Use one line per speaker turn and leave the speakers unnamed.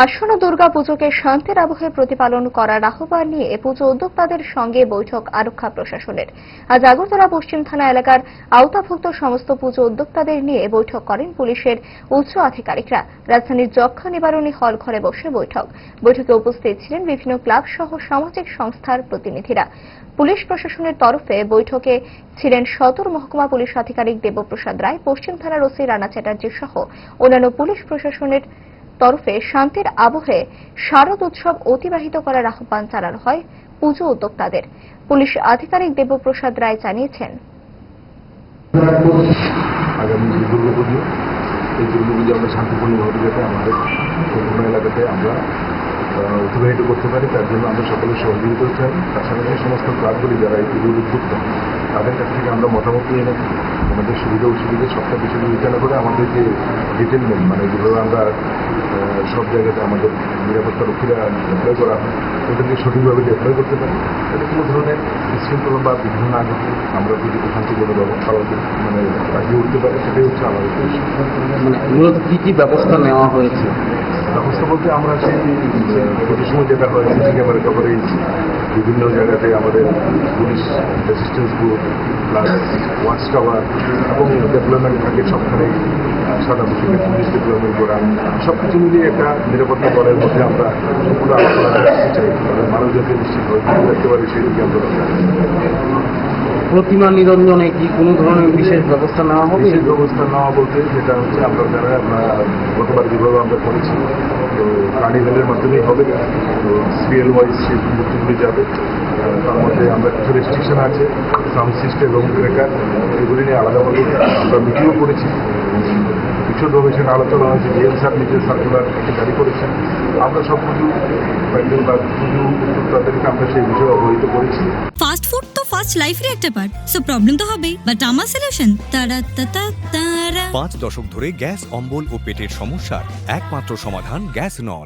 আসন্ন দুর্গাপুজোকে শান্তির আবহে প্রতিপালন করার আহ্বান নিয়ে পুজো উদ্যোক্তাদের সঙ্গে বৈঠক আরক্ষা প্রশাসনের। আজ আগরতলা পশ্চিম থানা এলাকার আওতাভুক্ত সমস্ত পুজো উদ্যোক্তাদের নিয়ে বৈঠক করেন পুলিশের উচ্চ আধিকারিকরা। রাজধানীর যক্ষা নিবারণী হল ঘরে বসে বৈঠক। বৈঠকে উপস্থিত ছিলেন বিভিন্ন ক্লাব সহ সামাজিক সংস্থার প্রতিনিধিরা। পুলিশ প্রশাসনের তরফে বৈঠকে ছিলেন সদর মহকুমা পুলিশ আধিকারিক দেবপ্রসাদ রায়, পশ্চিম থানার ওসি রানা চ্যাটার্জি সহ অন্যান্য পুলিশ প্রশাসনের তরফে শান্তির আবহে শারদ উৎসব অতিবাহিত করার আহ্বান জানানো হয় পুজো উদ্যোক্তাদের। পুলিশ আধিকারিক দেবপ্রসাদ রায় জানিয়েছেন।
অতিবাহিত করতে পারি। তার জন্য আমরা সকলের সহযোগিতা চাই পাশাপাশি সমস্ত ক্লাবগুলি যারা এই পুজোর উদ্যোক্তা, তাদের কাছ থেকে আমরা মতামত নিয়ে নেব। আমাদের সুবিধা অসুবিধা সবটা কিছু বিবেচনা করে আমাদের যে ডিটেনমেন্ট মানে যেভাবে আমরা সব জায়গাতে আমাদের নিরাপত্তা রক্ষীরা ডিপ্লয় করা, ওদেরকে সঠিকভাবে ডিপ্লয় করতে পারি। এটা কোনো ধরনের বিশৃঙ্খলা বা বিঘ্ন না ঘটে, আমরা যদি ওখান থেকে কোনো ব্যবস্থা মানে কাটিয়ে উঠতে পারি, সেটাই হচ্ছে আমাদের
মানে মূলত কি কি ব্যবস্থা নেওয়া হয়েছে?
ব্যবস্থা বলতে আমরা সেই প্রতি সময় যেটা হয় সিসি ক্যামেরা কভারেজ বিভিন্ন জায়গাতে আমাদের police assistance group plus watch tower এবং ডেভেলপমেন্ট থাকে, সবখানে সাদা বসে পুলিশ ডেভেলপমেন্ট করা সব কিছু মিলিয়ে একটা নিরাপত্তা দলের মধ্যে আমরা সম্পূর্ণ আলোচনা চাই। তবে মানুষ যাতে নিশ্চিত হয়ে পারি সেই দিকে আমরা
প্রতিমা নিরঞ্জনে কি কোনো ধরনের বিশেষ ব্যবস্থা নেওয়া হবে?
বিশেষ ব্যবস্থা নেওয়া বলতে যেটা হচ্ছে আমরা যারা, আমরা গতবার যেভাবে আমরা করেছি, তো কার্নিভেলের মাধ্যমেই হবে, তো সিরিয়াল ওয়াইজ সেই মূর্তিগুলি যাবে। তার মধ্যে আমরা কিছু রেস্ট্রিকশন আছে সাউন্ড সিস্টেম এবং ব্রেকার এগুলি নিয়ে আলাদাভাবে আমরা মিটিংও করেছি। বিশদভাবে সেটা আলোচনা হয়েছে ডিএম স্যার নিজের সার্কুলার জারি করেছেন। আমরা সব কিছু প্যান্ডেল বা পুজো তাদেরকে আমরা সেই বিষয়ে অবহিত করেছি।
ফাস্ট লাইফের একটা পার্ট সো প্রবলেম তো হবেই। বাট আমার সলিউশন তারা তারা তারা।
পাঁচ দশক ধরে গ্যাস, অম্বল ও পেটের সমস্যার একমাত্র সমাধান গ্যাস নল।